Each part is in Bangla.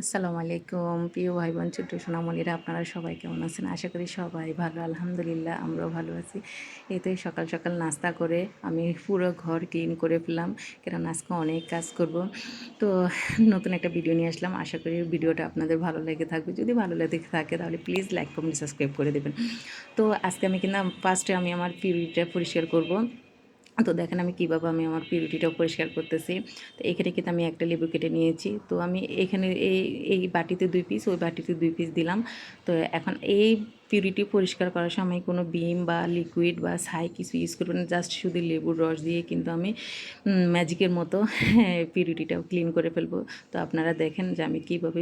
আসসালামু আলাইকুম। প্রিয় ভাই বোন ছোট্ট সোনামণিরা, আপনারা সবাই কেমন আছেন? আশা করি সবাই ভালো, আলহামদুলিল্লাহ, আমরাও ভালো আছি। এই তো সকাল সকাল নাস্তা করে আমি পুরো ঘর ক্লিন করে ফেললাম কেন আজকে অনেক কাজ করব। তো নতুন একটা ভিডিও নিয়ে আসলাম। আশা করি ভিডিওটা আপনাদের ভালো লেগে থাকবে। যদি ভালো লেগে থাকে, তাহলে প্লিজ লাইক, কমেন্ট, সাবস্ক্রাইব করে দেবেন। তো আজকে আমি কিন্তু ফার্স্টে আমি আমার পিউরিটা পরিষ্কার করব। তো দেখেন আমি কীভাবে আমি আমার পিউরিটিটাও পরিষ্কার করতেছি। তো এখানে কিন্তু আমি একটা লেবু কেটে নিয়েছি। তো আমি এখানে এই এই বাটিতে দুই পিস ওই বাটিতে দুই পিস দিলাম। তো এখন এই পিউরিটি পরিষ্কার করার সময় কোনো বিম বা লিকুইড বা ছাই কিছু ইউজ করব না জাস্ট শুধু লেবুর রস দিয়ে কিন্তু আমি ম্যাজিকের মতো পিউরিটিটাও ক্লিন করে ফেলব। তো আপনারা দেখেন যে আমি কীভাবে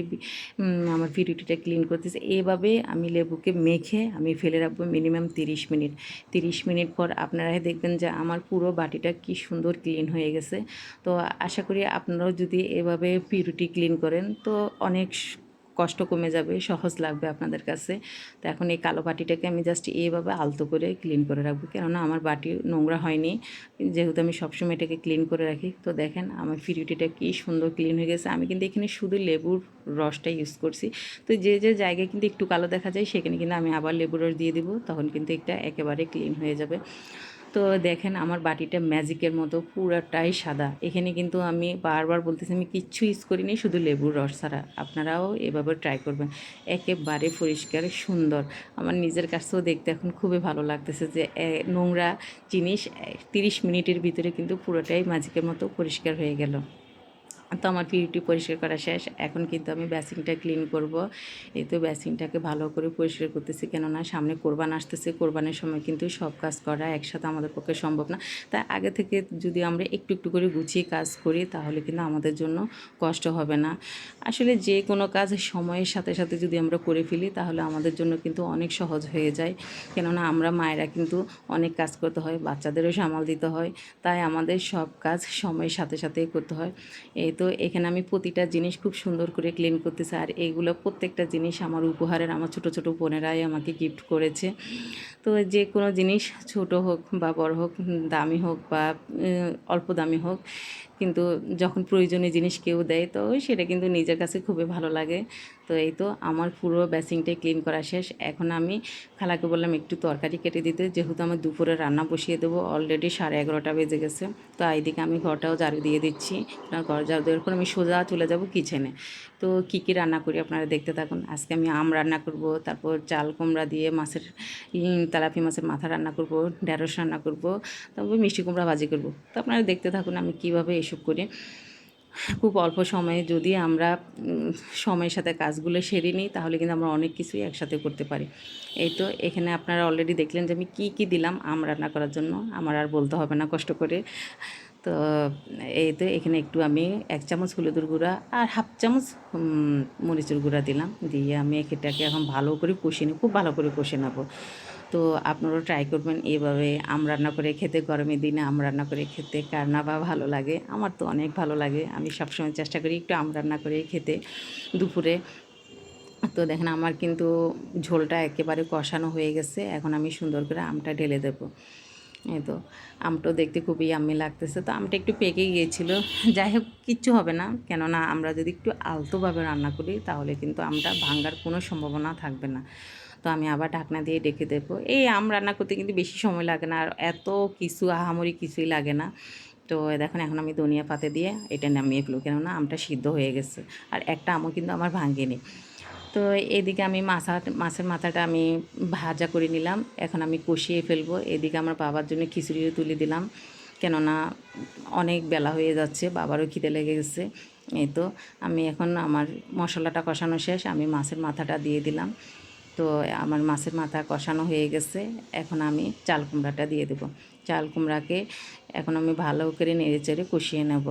আমার পিউরিটিটা ক্লিন করতেছি। এভাবে আমি লেবুকে মেখে আমি ফেলে রাখব মিনিমাম তিরিশ মিনিট। তিরিশ মিনিট পর আপনারা দেখবেন যে আমার পুরো বাটিটা কি সুন্দর ক্লিন হয়ে গেছে। তো আশা করি আপনারাও যদি এভাবে পিউরিটি ক্লিন করেন, তো অনেক কষ্ট কমে যাবে, সহজ লাগবে আপনাদের কাছে। তো এখন এই কালো বাটিটাকে আমি জাস্ট এইভাবে আলতো করে ক্লিন করে রাখব। কেননা আমার বাটি নোংরা হয়নি, যেহেতু আমি সবসময় এটাকে ক্লিন করে রাখি। তো দেখেন আমার ফিরিটিটা কী সুন্দর ক্লিন হয়ে গেছে। আমি কিন্তু এখানে শুধু লেবুর রসটা ইউজ করছি। তো যে যে জায়গায় কিন্তু একটু কালো দেখা যায়, সেখানে কিন্তু আমি আবার লেবুর রস দিয়ে দিব, তখন কিন্তু এটা একেবারে ক্লিন হয়ে যাবে। তো দেখেন আমার বাটিটা ম্যাজিকের মতো, পুরাটাই সাদা। এখানে কিন্তু আমি বারবার বলতেছি, আমি কিচ্ছু ইউজ করিনি, শুধু লেবুর রস ছাড়া। আপনারাও এভাবে ট্রাই করবেন। একেবারে পরিষ্কার, সুন্দর। আমার নিজের কাছেও দেখতে এখন খুবই ভালো লাগতেছে যে নোংরা জিনিস তিরিশ মিনিটের ভিতরে কিন্তু পুরোটাই ম্যাজিকের মতো পরিষ্কার হয়ে গেল। তো আমার পিউরিটি পরিষ্কার করা শেষ। এখন কিন্তু আমি বেসিনটা ক্লিন করব। এই তো বেসিনটাকে ভালো করে পরিষ্কার করতেছি কেননা সামনে কোরবান আসতেছে। কোরবানের সময় কিন্তু সব কাজ করা একসাথে আমাদের পক্ষে সম্ভব না। তাই আগে থেকে যদি আমরা একটু একটু করে গুছিয়ে কাজ করি তাহলে কিন্তু আমাদের জন্য কষ্ট হবে না। আসলে যে কোনো কাজ সময়ের সাথে সাথে যদি আমরা করে ফেলি তাহলে আমাদের জন্য কিন্তু অনেক সহজ হয়ে যায়। কেননা আমরা মায়েরা কিন্তু অনেক কাজ করতে হয়, বাচ্চাদেরও সামাল দিতে হয়। তাই আমাদের সব কাজ সময়ের সাথে, সাথেই করতে হয়। এই তো এখানে আমি প্রতিটা জিনিস খুব সুন্দর করে ক্লিন করতেছি। আর এইগুলো প্রত্যেকটা জিনিস আমার উপহারের, আমার ছোট ছোট বোনেরাই আমাকে গিফট করেছে। তো যে কোনো জিনিস ছোট হোক বা বড় হোক, দামি হোক বা অল্প দামি হোক কিন্তু যখন প্রয়োজনীয় জিনিস কেউ দেয়, তো সেটা কিন্তু নিজের কাছে খুবই ভালো লাগে। তো এই তো আমার পুরো বেসিংটাই ক্লিন করা শেষ। এখন আমি খালাকে বললাম একটু তরকারি কেটে দিতে, যেহেতু আমার দুপুরে রান্না বসিয়ে দেবো অলরেডি সাড়ে এগারোটা বেজে গেছে। তো এইদিকে আমি ঘরটাও ঝাড়ু দিয়ে দিচ্ছি। ঘর ঝাড়ু দেওয়ার পর আমি সোজা চলে যাব কিচেনে তো কী কী রান্না করি আপনারা দেখতে থাকুন। আজকে আমি আম রান্না করব, তারপর চাল কুমড়া দিয়ে মাছের তেলাপি মাছের মাথা রান্না করব, ঢেঁড়স রান্না করব, তারপর মিষ্টি কুমড়া ভাজি করব। তো আপনারা দেখতে থাকুন আমি কীভাবে এসব করি। খুব অল্প সময়ে যদি আমরা সময়ের সাথে কাজগুলো সেরে নিই, তাহলে কিন্তু আমরা অনেক কিছুই একসাথে করতে পারি। এই তো এখানে আপনারা অলরেডি দেখলেন যে আমি কী কী দিলাম আম রান্না করার জন্য। আমার আর বলতে হবে না কষ্ট করে। তো এই তো এখানে একটু আমি এক চামচ হলুদের গুঁড়া আর হাফ চামচ মরিচুর গুঁড়া দিলাম। দিয়ে আমি এটাকে এখন ভালো করে কষিয়ে নিই খুব ভালো করে কষে নেব। তো আপনারাও ট্রাই করবেন এইভাবে আম রান্না করে খেতে গরমের দিনে আম রান্না করে খেতে। কার না বা ভালো লাগে, আমার তো অনেক ভালো লাগে। আমি সবসময় চেষ্টা করি একটু আম রান্না করে খেতে দুপুরে। তো দেখেন আমার কিন্তু ঝোলটা একেবারে কষানো হয়ে গেছে, এখন আমি সুন্দর করে আমটা ঢেলে দেবো। এই তো, আমটাও দেখতে খুবই আম্মি লাগতেছে। তো আমটা একটু পেকে গিয়েছিল, যাই হোক কিচ্ছু হবে না। কেননা আমরা যদি একটু আলতোভাবে রান্না করি, তাহলে কিন্তু আমটা ভাঙ্গার কোনো সম্ভাবনা থাকবে না। তো আমি আবার ঢাকনা দিয়ে ডেকে দেবো। এই আম রান্না করতে কিন্তু বেশি সময় লাগে না, আর এত কিছু আহামরি কিছুই লাগে না। তো দেখুন, এখন আমি ধনিয়া পাতে দিয়ে এটা নামিয়ে ফেলব, কেননা আমটা সিদ্ধ হয়ে গেছে, আর একটা আমও কিন্তু আমার ভাঙেনি। তো এদিকে আমি মাছা, মাছের মাথাটা আমি ভাজা করে নিলাম, এখন আমি কষিয়ে ফেলব। এদিকে আমার বাবার জন্য খিচুড়িও তুলে দিলাম, কেননা অনেক বেলা হয়ে যাচ্ছে, বাবারও খিদে লেগে গেছে। এই তো, আমি এখন আমার মশলাটা কষানো শেষ, আমি মাছের মাথাটা দিয়ে দিলাম। তো আমার মাছের মাথা কষানো হয়ে গেছে। এখন আমি চাল কুমড়াটা দিয়ে দেবো। চাল কুমড়াকে এখন আমি ভালো করে নেড়ে চেড়ে কষিয়ে নেব।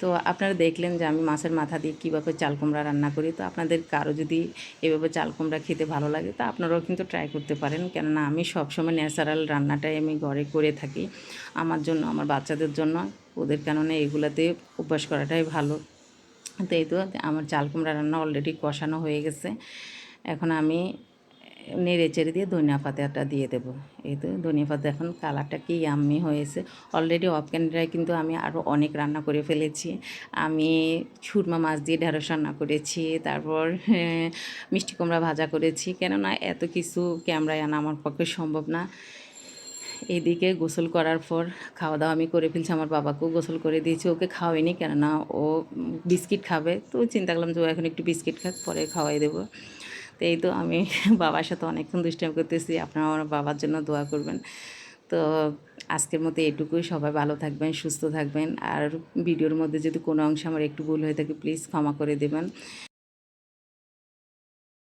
তো আপনারা দেখলেন যে আমি মাছের মাথা দিয়ে কীভাবে চাল কুমড়া রান্না করি। তো আপনাদের কারও যদি এভাবে চাল কুমড়া খেতে ভালো লাগে, তো আপনারাও কিন্তু ট্রাই করতে পারেন। কেননা আমি সবসময় ন্যাচারাল রান্নাটাই আমি ঘরে করে থাকি। আমার জন্য, আমার বাচ্চাদের জন্য, ওদের কেননা এগুলাতে অভ্যাস করাটাই ভালো। তো এই তো আমার চাল কুমড়া রান্না অলরেডি কষানো হয়ে গেছে। এখন আমি নেড়ে চেড়ে দিয়ে ধনিয়া পাতাটা দিয়ে দেবো। এই তো ধনিয়া পাতা এখন কালারটা কি আম্মি হয়েছে। অলরেডি অফ ক্যামেরায় কিন্তু আমি আরও অনেক রান্না করে ফেলেছি। আমি সুরমা মাছ দিয়ে ঢেঁড়স রান্না করেছি তারপর হ্যাঁ, মিষ্টি কুমড়া ভাজা করেছি। কেননা এত কিছু ক্যামেরায় আনা আমার পক্ষে সম্ভব না। এদিকে গোসল করার পর খাওয়া দাওয়া আমি করে ফেলছি। আমার বাবাকেও গোসল করে দিয়েছি। ওকে খাওয়াইনি কেননা ও বিস্কিট খাবে। তো চিন্তা করলাম যে ও এখন একটু বিস্কিট খাক পরে খাওয়াই দেবো। তো এই তো আমি বাবার সাথে অনেকক্ষণ দুষ্টাম করতেছি আপনারা আমার বাবার জন্য দোয়া করবেন। তো আজকের মতো এটুকুই, সবাই ভালো থাকবেন, সুস্থ থাকবেন। আর ভিডিওর মধ্যে যদি কোনো অংশে আমার একটু ভুল হয়ে থাকে প্লিজ ক্ষমা করে দেবেন।